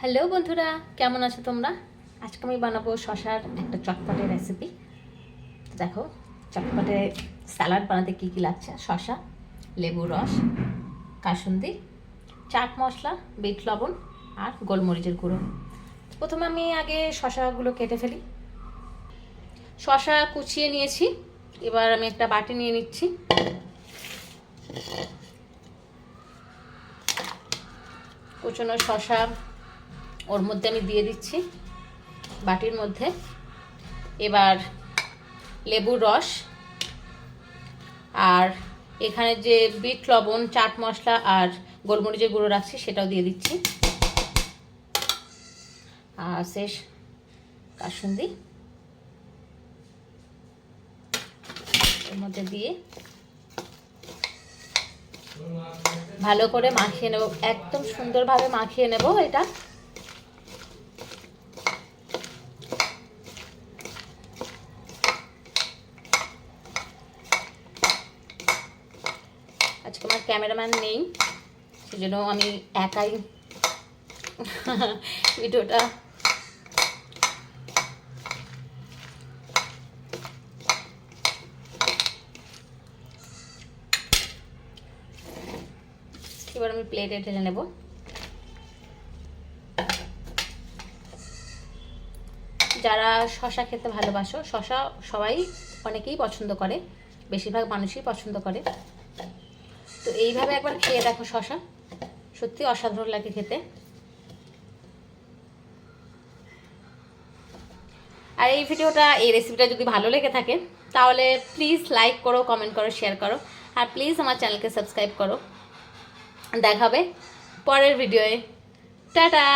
Hello বন্ধুরা, কেমন আছো তোমরা? আজকে আমি বানাবো শশার একটা চটপটে রেসিপি দেখো, চটপটে স্যালাড বানাতে কী কী লাগছে? শশা লেবু রস, কাসুন্দি, চাট মশলা, বিট লবণ আর গোলমরিচের গুঁড়ো। প্রথমে আমি আগে শশাগুলো কেটে ফেলি। শশা কুচিয়ে নিয়েছি, এবার আমি একটা বাটি নিয়ে নিচ্ছি। কুচনো শশা ওর মধ্যে আমি দিয়ে দিচ্ছি বাটির মধ্যে। এবার লেবুর রস আর এখানে যে বিট, লবণ, চাট মশলা আর গোলমরিচের গুঁড়ো রাখছি সেটাও দিয়ে দিচ্ছি। আর শেষ কাসুন্দি। এর মধ্যে দিয়ে ভালো করে মাখিয়ে নেব, একদম সুন্দরভাবে মাখিয়ে নেব এটা। আজকে আমার ক্যামেরাম্যান নেই, সেজন্য আমি একাই ভিডিওটা এবার আমি প্লেটে ঢেলে নেব। যারা শশা খেতে ভালোবাসো, শশা সবাই অনেকেই পছন্দ করে, বেশিরভাগ মানুষই পছন্দ করে। তো এইভাবে একবার খেয়ে দেখো শশা। সত্যি অসাধারণ লাগে খেতে। আর এই ভিডিওটা, এই রেসিপিটা যদি ভালো লেগে থাকে, তাহলে প্লিজ লাইক করো কমেন্ট করো শেয়ার করো। আর প্লিজ আমার চ্যানেলকে সাবস্ক্রাইব করো। দেখাবে পরের ভিডিওয়ে টাটা!